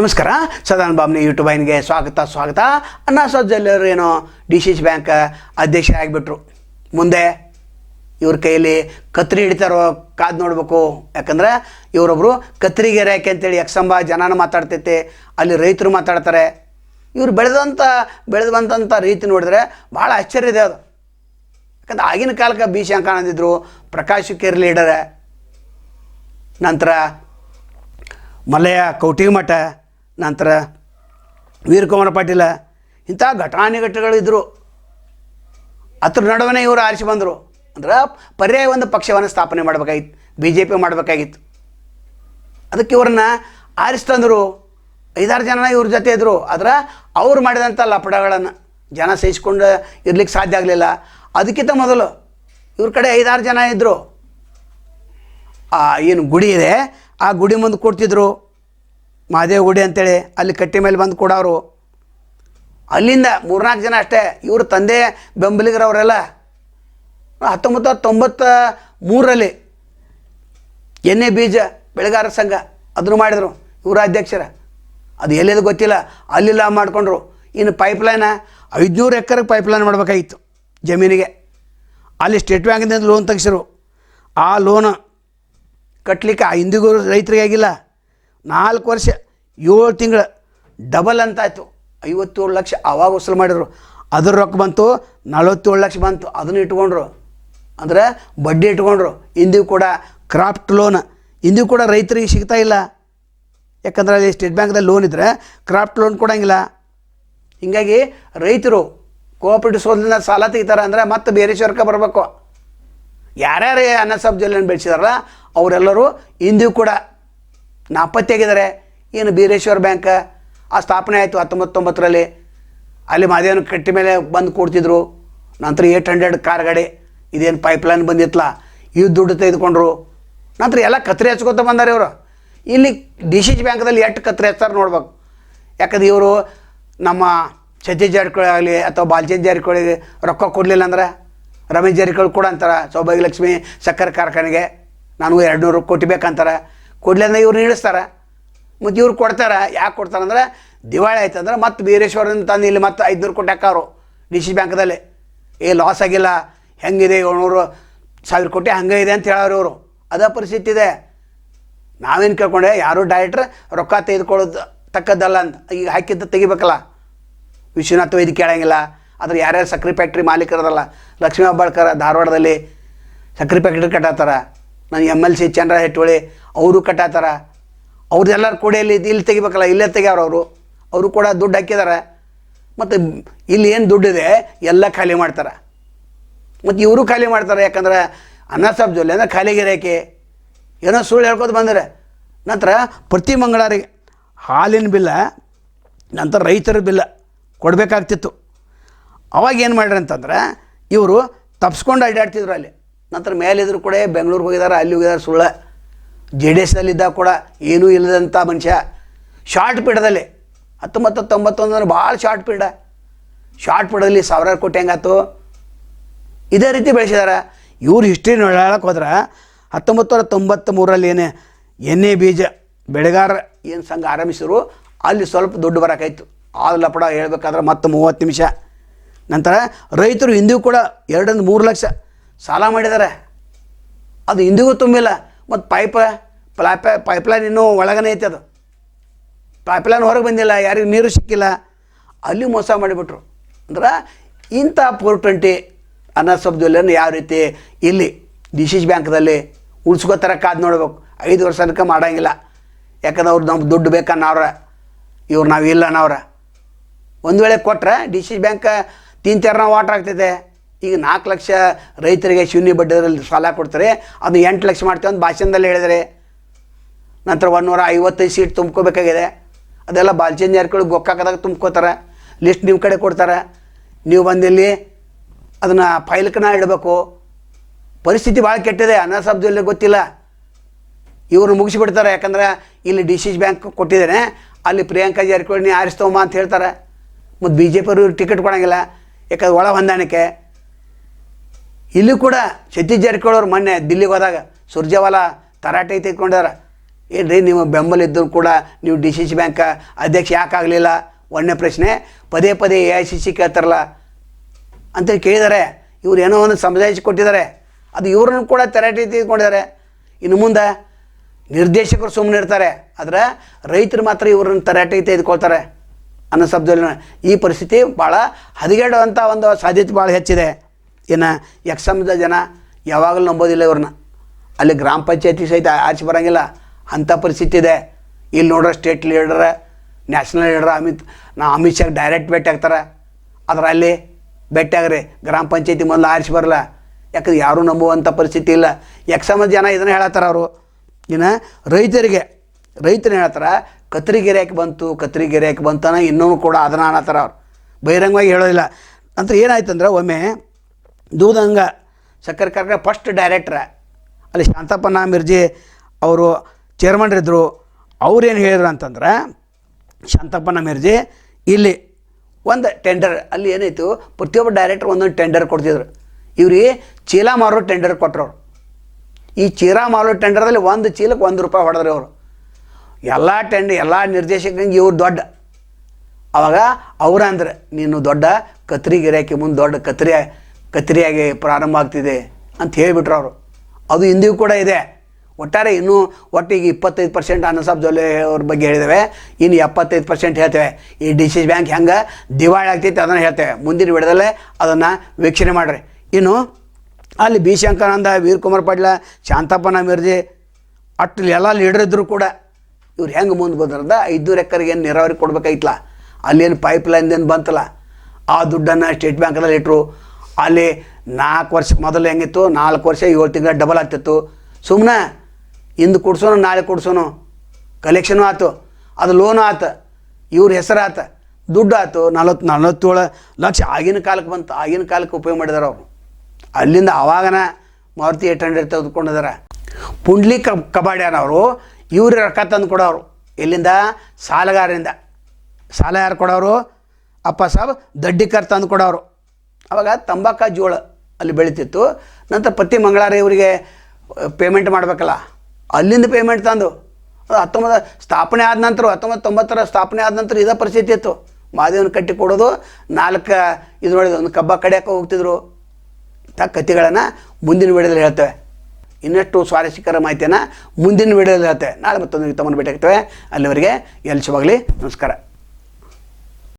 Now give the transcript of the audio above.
ನಮಸ್ಕಾರ. ಸದಾನಂದ ಬಾಬ್ನಿ ಯೂಟ್ಯೂಬ್ ಐನ್ಗೆ ಸ್ವಾಗತ ಸ್ವಾಗತ. ಅನ್ನ ಸಜ್ಜಲ್ಲರು ಏನೋ ಡಿ ಸಿ ಸಿ ಬ್ಯಾಂಕ್ ಅಧ್ಯಕ್ಷ ಆಗಿಬಿಟ್ರು ಮುಂದೆ ಇವ್ರ ಕೈಯಲ್ಲಿ ಕತ್ರಿ ಹಿಡಿತಾರೋ ಕಾದು ನೋಡಬೇಕು. ಯಾಕಂದ್ರೆ ಇವರೊಬ್ಬರು ಕತ್ರಿಗೆರೆ ಯಾಕೆ ಅಂತೇಳಿ ಯಕ್ಷಂಬ ಜನನ ಮಾತಾಡ್ತೈತೆ, ಅಲ್ಲಿ ರೈತರು ಮಾತಾಡ್ತಾರೆ. ಇವ್ರು ಬೆಳೆದಂಥ ಬೆಳೆದು ಬಂದಂಥ ರೀತಿ ನೋಡಿದ್ರೆ ಭಾಳ ಆಶ್ಚರ್ಯ ಇದೆ ಅದು. ಯಾಕಂದ್ರೆ ಆಗಿನ ಕಾಲಕ್ಕೆ ಬಿ ಶಂಕಾನಂದಿದ್ರು ಪ್ರಕಾಶ್ ಕೇರ್ ಲೀಡರ್ ನಂತರ ಮಲ್ಲಯ್ಯ ಕೌಟಿಮಠ ನಂತರ ವೀರಕುಮಾರ ಪಾಟೀಲ, ಇಂಥ ಘಟಾನುಘಟಿಗಳಿದ್ದರು ಅದ್ರ ನಡುವೆ ಇವರು ಆರಿಸಿ ಬಂದರು. ಅಂದ್ರೆ ಪರ್ಯಾಯ ಒಂದು ಪಕ್ಷವನ್ನು ಸ್ಥಾಪನೆ ಮಾಡಬೇಕಾಗಿತ್ತು ಬಿ ಜೆ ಪಿ ಮಾಡಬೇಕಾಗಿತ್ತು. ಅದಕ್ಕೆ ಇವ್ರನ್ನ ಆರಿಸಿ ತಂದರು. ಐದಾರು ಜನ ಇವ್ರ ಜೊತೆ ಇದ್ದರು ಆದ್ರೆ ಅವ್ರು ಮಾಡಿದಂಥ ಲಪಡಗಳನ್ನು ಜನ ಸಹಿಸ್ಕೊಂಡು ಇರ್ಲಿಕ್ಕೆ ಸಾಧ್ಯ ಆಗಲಿಲ್ಲ. ಅದಕ್ಕಿಂತ ಮೊದಲು ಇವ್ರ ಕಡೆ ಐದಾರು ಜನ ಇದ್ದರು ಏನು ಗುಡಿ ಇದೆ, ಆ ಗುಡಿ ಮುಂದೆ ಕೊಡ್ತಿದ್ರು ಮಹಾದೇವ ಗುಡಿ ಅಂತೇಳಿ ಅಲ್ಲಿ ಕಟ್ಟಿ ಮೇಲೆ ಬಂದು ಕೊಡೋರು ಅಲ್ಲಿಂದ ಮೂರ್ನಾಲ್ಕು ಜನ ಅಷ್ಟೇ, ಇವ್ರ ತಂದೆ ಬೆಂಬಲಿಗರವರೆಲ್ಲ. ಹತ್ತೊಂಬತ್ತು ತೊಂಬತ್ತ ಮೂರರಲ್ಲಿ ಎಣ್ಣೆ ಬೀಜ ಬೆಳೆಗಾರ ಸಂಘ ಅದನ್ನು ಮಾಡಿದರು, ಇವರ ಅಧ್ಯಕ್ಷರ. ಅದು ಎಲ್ಲಿದು ಗೊತ್ತಿಲ್ಲ ಅಲ್ಲಿಲ್ಲ ಮಾಡಿಕೊಂಡ್ರು. ಇನ್ನು ಪೈಪ್ಲೈನ ಐದುನೂರು ಎಕರೆಗೆ ಪೈಪ್ಲೈನ್ ಮಾಡಬೇಕಾಗಿತ್ತು ಜಮೀನಿಗೆ. ಅಲ್ಲಿ ಸ್ಟೇಟ್ ಬ್ಯಾಂಕಿಂದ ಲೋನ್ ತೆಗೆಸಿರು. ಆ ಲೋನ್ ಕಟ್ಟಲಿಕ್ಕೆ ಆ ಹಿಂದಿಗೂ ರೈತರಿಗೆ ಆಗಿಲ್ಲ. ನಾಲ್ಕು ವರ್ಷ, ಏಳು ತಿಂಗಳು ಡಬಲ್ ಅಂತ ಆಯಿತು ಐವತ್ತೇಳು ಲಕ್ಷ ಆವಾಗ ವಸೂಲು ಮಾಡಿದ್ರು. ಅದ್ರ ರೊಕ್ಕ ಬಂತು, ನಲವತ್ತೇಳು ಲಕ್ಷ ಬಂತು. ಅದನ್ನು ಇಟ್ಕೊಂಡ್ರು. ಅಂದ್ರೆ ಬಡ್ಡಿ ಇಟ್ಕೊಂಡ್ರು. ಇಂದಿಗೂ ಕೂಡ ಕ್ರಾಫ್ಟ್ ಲೋನ್ ಇಂದಿಗೂ ಕೂಡ ರೈತರಿಗೆ ಸಿಗ್ತಾ ಇಲ್ಲ. ಯಾಕಂದ್ರೆ ಅಲ್ಲಿ ಸ್ಟೇಟ್ ಬ್ಯಾಂಕ್ದಲ್ಲಿ ಲೋನ್ ಇದ್ದರೆ ಕ್ರಾಫ್ಟ್ ಲೋನ್ ಕೊಡೋಂಗಿಲ್ಲ. ಹೀಗಾಗಿ ರೈತರು ಕೋಆಪ್ರೇಟಿವ್ ಸೋದಿಂದ ಸಾಲ ತೆಗಿತಾರೆ ಅಂದರೆ ಮತ್ತೆ ಬೇರೆ ಶರ್ಕ ಬರಬೇಕು. ಯಾರ್ಯಾರು ಅನ್ನ ಸಬ್ ಬೆಳೆಸಿದಾರಲ್ಲ, ಅವರೆಲ್ಲರೂ ಇಂದಿಗೂ ಕೂಡ ನಾಪತ್ತೆಯಾಗಿದ್ದಾರೆ ಏನು ಬೀರೇಶ್ವರ ಬ್ಯಾಂಕ್? ಆ ಸ್ಥಾಪನೆ ಆಯಿತು ಹತ್ತೊಂಬತ್ತೊಂಬತ್ತರಲ್ಲಿ. ಅಲ್ಲಿ ಮಾದೇವನ ಕಟ್ಟಿ ಮೇಲೆ ಬಂದು ಕೊಡ್ತಿದ್ರು. ನಂತರ ಏಟ್ ಹಂಡ್ರೆಡ್ ಕಾರ್ ಗಾಡಿ, ಇದೇನು ಪೈಪ್ಲೈನ್ ಬಂದಿತ್ತಲ್ಲ ಇವು ದುಡ್ಡು ತೆಗೆದುಕೊಂಡ್ರು. ನಂತರ ಎಲ್ಲ ಕತ್ರಿ ಹಚ್ಕೊತ ಬಂದಾರೆ ಇವರು. ಇಲ್ಲಿ ಡಿ ಸಿ ಸಿ ಬ್ಯಾಂಕ್ದಲ್ಲಿ ಎಷ್ಟು ಕತ್ರಿ ಹಚ್ತಾರೆ ನೋಡ್ಬೇಕು. ಯಾಕಂದ್ರೆ ಇವರು ನಮ್ಮ ಸತೀಶ್ ಜಾರಕಿಹೊಳಿ ಆಗಲಿ ಅಥವಾ ಬಾಲಚಂದ್ ಜಾರಕಿಹೊಳಿಗೆ ರೊಕ್ಕ ಕೊಡಲಿಲ್ಲ ಅಂದ್ರೆ ರಮೇಶ್ ಜಾರಕಿಹೊಳಿ ಕೂಡ ಅಂತಾರೆ. ಸೌಭಾಗ್ಯಲಕ್ಷ್ಮಿ ಸಕ್ಕರೆ ಕಾರ್ಖಾನೆಗೆ. ನನಗೂ ಎರಡು ನೂರು ಕೋಟಿ ಬೇಕಂತಾರೆ. ಕೊಡಲಿ ಅಂದ್ರೆ ಇವ್ರು ನೀಡಿಸ್ತಾರೆ ಮತ್ತು ಇವ್ರು ಕೊಡ್ತಾರೆ, ಯಾಕೆ ಕೊಡ್ತಾರೆ ಅಂದ್ರೆ, ದಿವಾಳಿ ಆಯ್ತಂದ್ರೆ ಮತ್ತೆ ಬೀರೇಶ್ವರನ ತಂದು ಇಲ್ಲಿ ಮತ್ತು ಐದುನೂರು ಕೋಟಿ ಹಾಕೋರು ಡಿ ಸಿ ಬ್ಯಾಂಕ್ದಲ್ಲಿ. ಏ ಲಾಸ್ ಆಗಿಲ್ಲ, ಹೆಂಗಿದೆ ಏಳ್ನೂರು ಸಾವಿರ ಕೋಟಿ ಹಂಗೆ ಇದೆ ಅಂತ ಹೇಳೋರು ಇವರು. ಅದೇ ಪರಿಸ್ಥಿತಿ ಇದೆ. ನಾವೇನು ಕೇಳ್ಕೊಂಡೆ, ಯಾರು ಡೈರೆಕ್ಟ್ರ್ ರೊಕ್ಕ ತೆಗೆದುಕೊಳ್ಳೋದು ತಕ್ಕದ್ದಲ್ಲ ಅಂತ. ಈಗ ಹಾಕಿದ್ದು ತೆಗಿಬೇಕಲ್ಲ. ವಿಶ್ವನಾಥ್ ವೈದ್ಯ ಕೇಳಂಗಿಲ್ಲ. ಆದರೆ ಯಾರ್ಯಾರು ಸಕ್ರೆ ಫ್ಯಾಕ್ಟ್ರಿ ಮಾಲೀಕರದಲ್ಲ ಲಕ್ಷ್ಮೀ ಹೆಬ್ಬಾಳ್ಕರ್ ಧಾರವಾಡದಲ್ಲಿ ಸಕ್ರೆ ಫ್ಯಾಕ್ಟ್ರಿ ಕಟ್ಟಾತಾರ. ನಾನು M L C Chandra Hettoli ಅವರು ಕಟ್ಟಾತಾರ. ಅವ್ರದ್ದೆಲ್ಲರ ಕೂಡ ಇಲ್ಲಿ ಇಲ್ಲಿ ತೆಗಿಬೇಕಲ್ಲ, ಇಲ್ಲೇ ತೆಗ್ಯಾರ ಅವರು. ಅವರು ಕೂಡ ದುಡ್ಡು ಹಾಕಿದ್ದಾರೆ ಮತ್ತು ಇಲ್ಲಿ ಏನು ದುಡ್ಡಿದೆ? ಎಲ್ಲ ಖಾಲಿ ಮಾಡ್ತಾರೆ. ಮತ್ತು ಇವರು ಖಾಲಿ ಮಾಡ್ತಾರೆ, ಯಾಕಂದ್ರೆ ಅನ್ನ ಸಾಬ್ ಜೊಲ್ಲೆ ಅಂದರೆ ಖಾಲಿಗಿರಕ್ಕೆ ಏನೋ ಸುಳ್ಳು ಹೇಳ್ಕೊತ ಬಂದರೆ. ನಂತರ ಪ್ರತಿ ಮಂಗಳಾರಿಗೆ ಹಾಲಿನ ಬಿಲ್ಲ, ನಂತರ ರೈತರ ಬಿಲ್ಲ ಕೊಡಬೇಕಾಗ್ತಿತ್ತು. ಅವಾಗ ಏನು ಮಾಡ್ರಿ ಅಂತಂದ್ರೆ, ಇವರು ತಪ್ಸ್ಕೊಂಡು ಅಡ್ಡಾಡ್ತಿದ್ರು ಅಲ್ಲಿ. ನಂತರ ಮೇಲಿದ್ರು ಕೂಡ ಬೆಂಗಳೂರಿಗೆ ಹೋಗಿದ್ದಾರೆ ಅಲ್ಲಿ ಹೋಗಿದ್ದಾರೆ ಸುಳ್ಳ. ಜೆ ಡಿ ಎಸ್ನಲ್ಲಿದ್ದಾಗ ಕೂಡ ಏನೂ ಇಲ್ಲದಂಥ ಮನುಷ್ಯ. ಶಾರ್ಟ್ ಪೀಡದಲ್ಲಿ ಹತ್ತೊಂಬತ್ತು ತೊಂಬತ್ತೊಂದು ಅಂದ್ರೆ ಭಾಳ ಶಾರ್ಟ್ ಪೀಡ ಶಾರ್ಟ್ ಪೀಡದಲ್ಲಿ ಸಾವಿರಾರು ಕೋಟಿ ಹೆಂಗಾತು ಇದೇ ರೀತಿ ಬೆಳೆಸಿದಾರೆ. ಇವ್ರು ಹಿಸ್ಟ್ರಿ ನೋಡಕ್ಕೆ ಹೋದ್ರೆ ಹತ್ತೊಂಬತ್ತು ನೂರ ತೊಂಬತ್ತ ಏನು ಎಣ್ಣೆ ಬೀಜ ಬೆಳೆಗಾರ ಏನು ಸಂಘ ಆರಂಭಿಸಿದ್ರು, ಅಲ್ಲಿ ಸ್ವಲ್ಪ ದುಡ್ಡು ಬರೋಕ್ಕಾಯ್ತು ಆ ಲಪಡ ಹೇಳ್ಬೇಕಾದ್ರೆ ಮತ್ತೆ ಮೂವತ್ತು ನಿಮಿಷ. ನಂತರ ರೈತರು ಇಂದಿಗೂ ಕೂಡ ಎರಡರಿಂದ ಮೂರು ಲಕ್ಷ ಸಾಲ ಮಾಡಿದ್ದಾರೆ. ಅದು ಇಂದಿಗೂ ತುಂಬಿಲ್ಲ. ಮತ್ತು ಪೈಪ ಪ್ಲಾಪ ಪೈಪ್ಲೈನ್ ಇನ್ನೂ ಒಳಗನೇ ಐತೆ ಅದು. ಪೈಪ್ಲೈನ್ ಹೊರಗೆ ಬಂದಿಲ್ಲ, ಯಾರಿಗೂ ನೀರು ಸಿಕ್ಕಿಲ್ಲ. ಅಲ್ಲಿ ಮೋಸ ಮಾಡಿಬಿಟ್ರು. ಅಂದ್ರೆ ಇಂಥ ಫೋರ್ ಟ್ವೆಂಟಿ ಅನ್ನೋ ಸಬ್ಜುಲಿಯನ್ನು ಯಾವ ರೀತಿ ಇಲ್ಲಿ ಡಿ ಸಿ ಬ್ಯಾಂಕ್ದಲ್ಲಿ ಥರ ಕಾದು ನೋಡ್ಬೇಕು. ಐದು ವರ್ಷ ತನಕ ಮಾಡೋಂಗಿಲ್ಲ. ಯಾಕಂದ್ರೆ ಅವ್ರು ನಮ್ಗೆ ದುಡ್ಡು ಬೇಕನ್ನವ್ರ ಇವ್ರು ನಾವು ಇಲ್ಲ ಅನ್ನವ್ರ. ಒಂದು ವೇಳೆ ಕೊಟ್ಟರೆ ಡಿ ಸಿ ಬ್ಯಾಂಕ್ ತೀನ್ ತೆರನ ವಾಟ್ರ್ ಆಗ್ತೈತೆ ಈಗ ನಾಲ್ಕು ಲಕ್ಷ ರೈತರಿಗೆ ಶೂನ್ಯ ಬಡ್ಡಿದರಲ್ಲಿ ಸಾಲ ಕೊಡ್ತಾರೆ. ಅದು ಎಂಟು ಲಕ್ಷ ಮಾಡ್ತೇವೆ ಅಂತ ಭಾಷಣದಲ್ಲಿ ಹೇಳಿದರೆ. ನಂತರ ಒಂದೂರ ಐವತ್ತೈದು ಸೀಟ್ ತುಂಬ್ಕೋಬೇಕಾಗಿದೆ. ಅದೆಲ್ಲ ಬಾಲ್ಚಂದ್ ಜಾರಕಿಹೊಳಿ ಗೊಕ್ಕಾಕದಾಗ ತುಂಬ್ಕೋತಾರೆ. ಲಿಸ್ಟ್ ನಿಮ್ಮ ಕಡೆ ಕೊಡ್ತಾರೆ. ನೀವು ಬಂದಿಲ್ಲಿ ಅದನ್ನು ಫೈಲ್ಕನ ಇಡಬೇಕು. ಪರಿಸ್ಥಿತಿ ಭಾಳ ಕೆಟ್ಟಿದೆ. ಅನ್ನ ಸಬ್ಜಲ್ಲಿ ಗೊತ್ತಿಲ್ಲ. ಇವರು ಮುಗಿಸಿಬಿಡ್ತಾರೆ. ಯಾಕಂದ್ರೆ ಇಲ್ಲಿ ಡಿ ಸಿ ಬ್ಯಾಂಕ್ ಕೊಟ್ಟಿದ್ದೇನೆ. ಅಲ್ಲಿ ಪ್ರಿಯಾಂಕಾ ಜಾರಕಿಹೊಳಿ ನೀ ಆರಿಸ್ತೋಮ್ಮ ಅಂತ ಹೇಳ್ತಾರೆ. ಮತ್ತು ಬಿ ಜೆ ಪಿಯವರು ಟಿಕೆಟ್ ಕೊಡೋಂಗಿಲ್ಲ. ಯಾಕಂದ್ರೆ ಒಳ ಹೊಂದಾಣಿಕೆ. ಇಲ್ಲಿ ಕೂಡ ಸತೀಶ್ ಜಾರಕಿಹೊಳಿ ಅವ್ರು ಮೊನ್ನೆ ದಿಲ್ಲಿಗೆ ಹೋದಾಗ ಸುರ್ಜೇವಾಲ ತರಾಟೆ ತೆಗೆದುಕೊಂಡಾರ ಏನು ರೀ ನಿಮ್ಮ ಬೆಂಬಲ ಇದ್ದರೂ ಕೂಡ ನೀವು ಡಿ ಸಿ ಸಿ ಬ್ಯಾಂಕ್ ಅಧ್ಯಕ್ಷ ಯಾಕೆ ಆಗಲಿಲ್ಲ? ಒಂದನೇ ಪ್ರಶ್ನೆ, ಪದೇ ಪದೇ ಎ ಐ ಸಿ ಸಿ ಕೇಳ್ತಾರಲ್ಲ ಅಂತ ಕೇಳಿದ್ದಾರೆ ಇವ್ರು ಏನೋ ಒಂದು ಸಮಜಾಯಿಸಿ ಕೊಟ್ಟಿದ್ದಾರೆ. ಅದು ಇವ್ರನ್ನ ಕೂಡ ತರಾಟೆ ತೆಗೆದುಕೊಂಡಿದ್ದಾರೆ ಇನ್ನು ಮುಂದೆ ನಿರ್ದೇಶಕರು ಸುಮ್ಮನೆ ಇರ್ತಾರೆ. ಆದರೆ ರೈತರು ಮಾತ್ರ ಇವ್ರನ್ನ ತರಾಟೆ ತೆಗೆದುಕೊಳ್ತಾರೆ ಅನ್ನೋ ಶಬ್ದದಲ್ಲಿ ಈ ಪರಿಸ್ಥಿತಿ ಭಾಳ ಹದಗೆಡುವಂಥ ಒಂದು ಸಾಧ್ಯತೆ ಭಾಳ ಹೆಚ್ಚಿದೆ. ಇನ್ನು ಎಕ್ಸಮ್ದ ಜನ ಯಾವಾಗಲೂ ನಂಬೋದಿಲ್ಲ ಇವ್ರನ್ನ. ಅಲ್ಲಿ ಗ್ರಾಮ ಪಂಚಾಯತಿ ಸಹಿತ ಆಚೆ ಬರೋಂಗಿಲ್ಲ. ಅಂಥ ಪರಿಸ್ಥಿತಿ ಇದೆ. ಇಲ್ಲಿ ನೋಡ್ರೆ state leader national leader Amit, ನಾ ಅಮಿತ್ ಶಾಗೆ ಡೈರೆಕ್ಟ್ ಭೇಟಿ ಆಗ್ತಾರೆ. ಆದ್ರೆ ಅಲ್ಲಿ ಭೇಟಿ ಆಗ್ರಿ. ಗ್ರಾಮ ಪಂಚಾಯತಿ ಮೊದಲು ಆರಿಸಿ ಬರಲ್ಲ. ಯಾಕಂದ್ರೆ ಯಾರೂ ನಂಬುವಂಥ ಪರಿಸ್ಥಿತಿ ಇಲ್ಲ. ಎಕ್ಸಮ ಜನ ಇದನ್ನು ಹೇಳತ್ತಾರ ಅವರು. ಇನ್ನು ರೈತರಿಗೆ, ರೈತರು ಹೇಳ್ತಾರೆ ಕತ್ರಿಗೆರೆ ಯಾಕೆ ಬಂತು ಕತ್ರಿಗೆರೆ ಯಾಕೆ ಬಂತಾನೆ ಇನ್ನೂ ಕೂಡ ಅದನ್ನ ಅನ್ನತ್ತಾರ ಅವ್ರು. ಬಹಿರಂಗವಾಗಿ ಹೇಳೋದಿಲ್ಲ. ಅಂತ ಏನಾಯ್ತಂದ್ರೆ ಒಮ್ಮೆ ದೂದಂಗ ಸಕ್ಕರೆ ಕಾರ್ಖಾನೆ ಫಸ್ಟ್ ಡೈರೆಕ್ಟ್ರ ಅಲ್ಲಿ ಶಾಂತಪ್ಪನ ನಾಮಿರ್ಜಿ ಅವರು ಚೇರ್ಮನ್ರಿದ್ದರು ಅವ್ರೇನು ಹೇಳಿದ್ರು ಅಂತಂದ್ರೆ, ಶಾಂತಪ್ಪನ ನಾಮಿರ್ಜಿ ಇಲ್ಲಿ ಒಂದು ಟೆಂಡರ್ ಅಲ್ಲಿ ಏನಾಯಿತು, ಪ್ರತಿಯೊಬ್ಬ ಡೈರೆಕ್ಟ್ರ್ ಒಂದೊಂದು ಟೆಂಡರ್ ಕೊಡ್ತಿದ್ರು. ಇವ್ರಿಗೆ ಚೀಲ ಮಾರೋ ಟೆಂಡರ್ ಕೊಟ್ಟರು ಅವ್ರು. ಈ ಚೀಲ ಮಾರೋ ಟೆಂಡರ್ದಲ್ಲಿ ಒಂದು ಚೀಲಕ್ಕೆ ಒಂದು ರೂಪಾಯಿ ಹೊಡೆದ್ರಿ ಅವರು. ಎಲ್ಲ ಟೆಂಡರ್ ಎಲ್ಲ ನಿರ್ದೇಶಕಂಗೆ ಇವ್ರು ದೊಡ್ಡ. ಅವಾಗ ಅವ್ರ ಅಂದ್ರೆ ನೀನು ದೊಡ್ಡ ಕತ್ರಿ ಗಿರಾಕಿ ಮುಂದೆ ದೊಡ್ಡ ಕತ್ರಿ ಕತ್ರಿಯಾಗಿ ಪ್ರಾರಂಭ ಆಗ್ತಿದೆ ಅಂತ ಹೇಳಿಬಿಟ್ರು ಅವರು. ಅದು ಇಂದಿಗೂ ಕೂಡ ಇದೆ. ಒಟ್ಟಾರೆ ಇನ್ನೂ ಒಟ್ಟಿಗೆ ಇಪ್ಪತ್ತೈದು ಪರ್ಸೆಂಟ್ ಅನ್ನಸಾಬ್ ಜೊಲ್ಲೆ ಅವ್ರ ಬಗ್ಗೆ ಹೇಳಿದ್ದೇವೆ ಇನ್ನು ಎಪ್ಪತ್ತೈದು ಪರ್ಸೆಂಟ್ ಹೇಳ್ತೇವೆ. ಈ ಡಿ ಸಿ ಬ್ಯಾಂಕ್ ಹೆಂಗೆ ದಿವಾಳಿ ಆಗ್ತೈತೆ ಅದನ್ನು ಹೇಳ್ತೇವೆ. ಮುಂದಿನ ವಿಡದಲ್ಲೇ ಅದನ್ನು ವೀಕ್ಷಣೆ ಮಾಡಿರಿ. ಇನ್ನು ಅಲ್ಲಿ ಬಿ ಶಂಕರಾನಂದ ವೀರಕುಮಾರ್ ಪಾಟೀಲ, ಶಾಂತಪ್ಪನ ಮಿರ್ಜಿ ಅಟ್ಟು ಎಲ್ಲ ಲೀಡರ್ ಇದ್ದರೂ ಕೂಡ ಇವ್ರು ಹೆಂಗೆ ಮುಂದೆ ಬಂದ್ರದ? ಐದುನೂರು ಎಕರೆಗೆ ಏನು ನೀರಾವರಿ ಕೊಡ್ಬೇಕಾಯ್ತಲ್ಲ? ಅಲ್ಲೇನು ಪೈಪ್ ಲೈನ್ದೇನು ಬಂತಲ್ಲ? ಆ ದುಡ್ಡನ್ನು ಸ್ಟೇಟ್ ಬ್ಯಾಂಕಲ್ಲಿ ಇಟ್ಟರು ಅಲ್ಲಿ ನಾಲ್ಕು ವರ್ಷ ಮೊದಲು ಹೆಂಗಿತ್ತು? ನಾಲ್ಕು ವರ್ಷ ಏಳು ತಿಂಗಳ ಡಬಲ್ ಆಗ್ತಿತ್ತು. ಸುಮ್ಮನೆ ಇಂದು ಕೊಡ್ಸೋನು, ನಾಳೆ ಕೊಡ್ಸೋನು. ಕಲೆಕ್ಷನು ಆಯ್ತು ಅದು ಲೋನು ಆತು. ಇವ್ರ ಹೆಸರು ಆತು ದುಡ್ಡು ಆಯ್ತು ನಲವತ್ತು, ನಲವತ್ತೇಳು ಲಕ್ಷ. ಆಗಿನ ಕಾಲಕ್ಕೆ ಬಂತು. ಆಗಿನ ಕಾಲಕ್ಕೆ ಉಪಯೋಗ ಮಾಡಿದಾರೆ ಅವರು. ಅಲ್ಲಿಂದ ಆವಾಗನ ಮಾರುತಿ ಏಟ್ ಹಂಡ್ರೆಡ್ ತೆಗೆದುಕೊಂಡಿದ್ದಾರೆ ಪುಂಡ್ಲಿ ಕಬ್ ಕಬಾಡ್ಯಾನವರು ಇವ್ರ ರೊಕ್ಕ ತಂದು ಕೊಡೋರು. ಇಲ್ಲಿಂದ ಸಾಲಗಾರರಿಂದ. ಸಾಲ ಯಾರು ಕೊಡೋರು. ಅಪ್ಪ ಸಾಬ್ ದಡ್ಡಿಕರ್ ತಂದು ಕೊಡೋರು. ಅವಾಗ ತಂಬಾಕ ಜೋಳ ಅಲ್ಲಿ ಬೆಳೀತಿತ್ತು. ನಂತರ ಪತಿ ಮಂಗಳಾರಿ ಇವರಿಗೆ ಪೇಮೆಂಟ್ ಮಾಡಬೇಕಲ್ಲ. ಅಲ್ಲಿಂದ ಪೇಮೆಂಟ್ ತಂದು. ಅದು ಹತ್ತೊಂಬತ್ತು, ಸ್ಥಾಪನೆ ಆದ ನಂತರ ಹತ್ತೊಂಬತ್ತು ತೊಂಬತ್ತರ ಸ್ಥಾಪನೆ ಆದ ನಂತರ ಇದೇ ಪರಿಸ್ಥಿತಿ ಇತ್ತು. ಮಾದೇವನ ಕಟ್ಟಿ ಕೊಡೋದು, ನಾಲ್ಕು, ಇದು ನೋಡಿದ ಒಂದು ಕಬ್ಬ ಕಡಿಯೋಕೆ ಹೋಗ್ತಿದ್ರು. ಇಂಥ ಕಥೆಗಳನ್ನು ಮುಂದಿನ ವಿಡಿಯೋದಲ್ಲಿ ಹೇಳ್ತೇವೆ. ಇನ್ನಷ್ಟು ಸ್ವಾರಸ್ಯಕರ ಮಾಹಿತಿಯನ್ನು ಮುಂದಿನ ವಿಡಿಯೋದಲ್ಲಿ ಹೇಳ್ತೇವೆ. ನಾಳೆ ಮತ್ತೊಂದು ತಮ್ಮನ್ನು ಭೇಟಿ ಆಗ್ತೇವೆ. ಅಲ್ಲಿವರೆಗೆ ಎಲ್ಲಿ ಶುಭಾಗಲಿ. ನಮಸ್ಕಾರ.